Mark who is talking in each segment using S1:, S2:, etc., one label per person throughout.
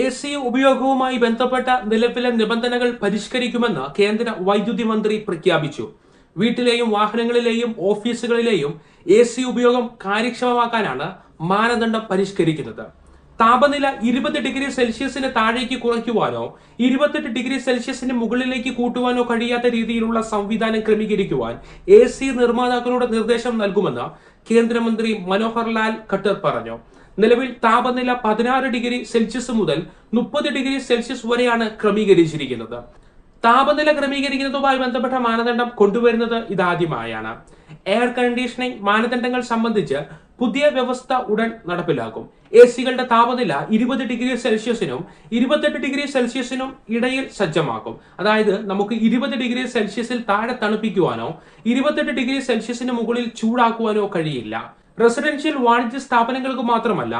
S1: A C ഉപയോഗവുമായി ബന്ധപ്പെട്ട നിലവിലെ നിബന്ധനകൾ പരിഷ്കരിക്കുമെന്ന് കേന്ദ്ര വൈദ്യുതി മന്ത്രി പ്രഖ്യാപിച്ചു. വീട്ടിലെയും വാഹനങ്ങളിലെയും ഓഫീസുകളിലെയും എ സി ഉപയോഗം കാര്യക്ഷമമാക്കാനാണ് മാനദണ്ഡം പരിഷ്കരിക്കുന്നത്. താപനില ഇരുപത് ഡിഗ്രി സെൽഷ്യസിന് താഴേക്ക് കുറയ്ക്കുവാനോ ഇരുപത്തെട്ട് ഡിഗ്രി സെൽഷ്യസിന് മുകളിലേക്ക് കൂട്ടുവാനോ കഴിയാത്ത രീതിയിലുള്ള സംവിധാനം ക്രമീകരിക്കുവാൻ എ സി നിർമ്മാതാക്കളുടെ നിർദ്ദേശം നൽകുമെന്ന് കേന്ദ്രമന്ത്രി മനോഹർ ലാൽ ഖട്ടർ പറഞ്ഞു. നിലവിൽ താപനില പതിനാറ് ഡിഗ്രി സെൽഷ്യസ് മുതൽ മുപ്പത് ഡിഗ്രി സെൽഷ്യസ് വരെയാണ് ക്രമീകരിച്ചിരിക്കുന്നത്. താപനില ക്രമീകരിക്കുന്നതുമായി ബന്ധപ്പെട്ട മാനദണ്ഡം കൊണ്ടുവരുന്നത് ഇതാദ്യമായാണ്. എയർ കണ്ടീഷനിങ് മാനദണ്ഡങ്ങൾ സംബന്ധിച്ച് പുതിയ വ്യവസ്ഥ ഉടൻ നടപ്പിലാക്കും. എ സികളുടെ താപനില ഇരുപത് ഡിഗ്രി സെൽഷ്യസിനും ഇരുപത്തെട്ട് ഡിഗ്രി സെൽഷ്യസിനും ഇടയിൽ സജ്ജമാക്കും. അതായത് നമുക്ക് ഇരുപത് ഡിഗ്രി സെൽഷ്യസിൽ താഴെ തണുപ്പിക്കുവാനോ ഇരുപത്തെട്ട് ഡിഗ്രി സെൽഷ്യസിന് മുകളിൽ ചൂടാക്കുവാനോ കഴിയില്ല. റെസിഡൻഷ്യൽ വാണിജ്യ സ്ഥാപനങ്ങൾക്ക് മാത്രമല്ല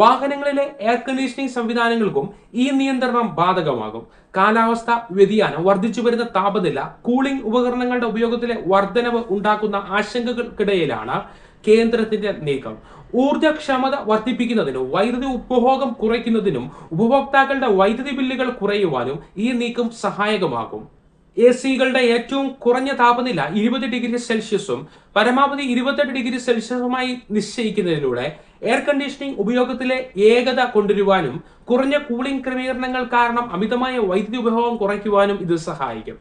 S1: വാഹനങ്ങളിലെ എയർ കണ്ടീഷനിങ് സംവിധാനങ്ങൾക്കും ഈ നിയന്ത്രണം ബാധകമാകും. കാലാവസ്ഥ വ്യതിയാനം വർദ്ധിച്ചു വരുന്ന താപനില കൂളിംഗ് ഉപകരണങ്ങളുടെ ഉപയോഗത്തിലെ വർധനവ് ഉണ്ടാക്കുന്ന ആശങ്കകൾക്കിടയിലാണ് കേന്ദ്രത്തിന്റെ നീക്കം. ഊർജക്ഷമത വർദ്ധിപ്പിക്കുന്നതിനും വൈദ്യുതി ഉപഭോഗം കുറയ്ക്കുന്നതിനും ഉപഭോക്താക്കളുടെ വൈദ്യുതി ബില്ലുകൾ കുറയുവാനും ഈ നീക്കം സഹായകമാകും. എ സികളുടെ ഏറ്റവും കുറഞ്ഞ താപനില ഇരുപത് ഡിഗ്രി സെൽഷ്യസും പരമാവധി ഇരുപത്തെട്ട് ഡിഗ്രി സെൽഷ്യസുമായി നിശ്ചയിക്കുന്നതിലൂടെ എയർ കണ്ടീഷനിംഗ് ഉപയോഗത്തിലെ ഏകത കൊണ്ടുവരുവാനും കുറഞ്ഞ കൂളിംഗ് ക്രമീകരണങ്ങൾ കാരണം അമിതമായ വൈദ്യുതി ഉപഭോഗം കുറയ്ക്കുവാനും ഇത് സഹായിക്കും.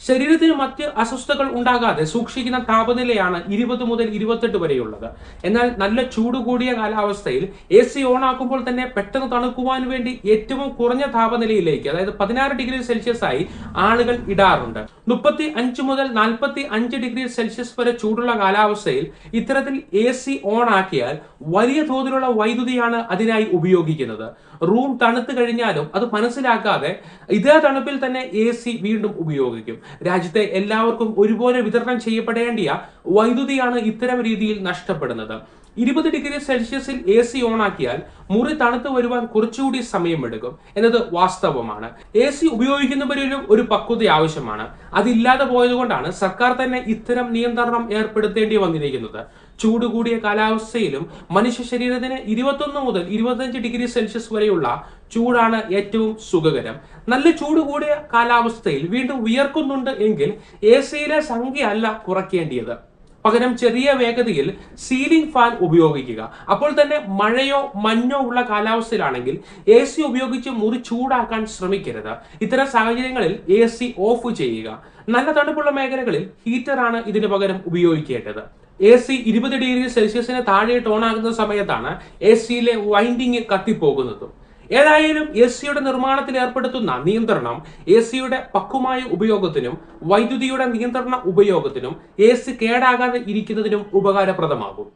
S1: ശരീരത്തിന് മറ്റ് അസ്വസ്ഥതകൾ ഉണ്ടാകാതെ സൂക്ഷിക്കുന്ന താപനിലയാണ് ഇരുപത് മുതൽ ഇരുപത്തെട്ട് വരെയുള്ളത്. എന്നാൽ നല്ല ചൂട് കൂടിയ കാലാവസ്ഥയിൽ എ സി ഓൺ ആക്കുമ്പോൾ തന്നെ പെട്ടെന്ന് തണുക്കുവാൻ വേണ്ടി ഏറ്റവും കുറഞ്ഞ താപനിലയിലേക്ക് അതായത് പതിനാറ് ഡിഗ്രി സെൽഷ്യസ് ആയി ആളുകൾ ഇടാറുണ്ട്. മുപ്പത്തി അഞ്ച് മുതൽ നാൽപ്പത്തി അഞ്ച് ഡിഗ്രി സെൽഷ്യസ് വരെ ചൂടുള്ള കാലാവസ്ഥയിൽ ഇത്തരത്തിൽ എ സി ഓൺ ആക്കിയാൽ വലിയ തോതിലുള്ള വൈദ്യുതിയാണ് അതിനായി ഉപയോഗിക്കുന്നത്. റൂം തണുത്ത് കഴിഞ്ഞാലും അത് മനസ്സിലാക്കാതെ ഇതേ തണുപ്പിൽ തന്നെ എ സി വീണ്ടും ഉപയോഗിക്കും. രാജ്യത്തെ എല്ലാവർക്കും ഒരുപോലെ വിതരണം ചെയ്യപ്പെടേണ്ടിയ വൈദ്യുതിയാണ് ഇത്തരം രീതിയിൽ നഷ്ടപ്പെടുന്നത്. ഇരുപത് ഡിഗ്രി സെൽഷ്യസിൽ എ സി ഓണാക്കിയാൽ മുറി തണുത്ത് വരുവാൻ കുറച്ചുകൂടി സമയമെടുക്കും എന്നത് വാസ്തവമാണ്. എ സി ഉപയോഗിക്കുന്നവരിലും ഒരു പക്വത ആവശ്യമാണ്. അതില്ലാതെ പോയതുകൊണ്ടാണ് സർക്കാർ തന്നെ ഇത്തരം നിയന്ത്രണം ഏർപ്പെടുത്തേണ്ടി വന്നിരിക്കുന്നത്. ചൂട് കൂടിയ കാലാവസ്ഥയിലും മനുഷ്യ ശരീരത്തിന് ഇരുപത്തൊന്ന് മുതൽ ഇരുപത്തഞ്ച് ഡിഗ്രി സെൽഷ്യസ് വരെയുള്ള ചൂടാണ് ഏറ്റവും സുഖകരം. നല്ല ചൂട് കൂടിയ കാലാവസ്ഥയിൽ വീണ്ടും വിയർക്കുന്നുണ്ട് എങ്കിൽ എ സിയിലെ സംഖ്യ അല്ല കുറയ്ക്കേണ്ടിയത്. പകരം ചെറിയ വേഗതയിൽ സീലിംഗ് ഫാൻ ഉപയോഗിക്കുക. അപ്പോൾ തന്നെ മഴയോ മഞ്ഞോ ഉള്ള കാലാവസ്ഥയിലാണെങ്കിൽ എ സി ഉപയോഗിച്ച് മുറി ചൂടാക്കാൻ ശ്രമിക്കരുത്. ഇത്തരം സാഹചര്യങ്ങളിൽ എ സി ഓഫ് ചെയ്യുക. നല്ല തണുപ്പുള്ള മേഖലകളിൽ ഹീറ്ററാണ് ഇതിന് പകരം ഉപയോഗിക്കേണ്ടത്. എ സി ഇരുപത് ഡിഗ്രി സെൽഷ്യസിന് താഴെ ടോൺ ആകുന്ന സമയത്താണ് എ സിയിലെ വൈൻഡിങ് കത്തിപ്പോകുന്നതും. ഏതായാലും എ സിയുടെ നിർമ്മാണത്തിൽ ഏർപ്പെടുത്തുന്ന നിയന്ത്രണം എ സിയുടെ പക്കുമായ ഉപയോഗത്തിനും വൈദ്യുതിയുടെ നിയന്ത്രണ ഉപയോഗത്തിനും എ സി കേടാകാതെ ഇരിക്കുന്നതിനും ഉപകാരപ്രദമാകും.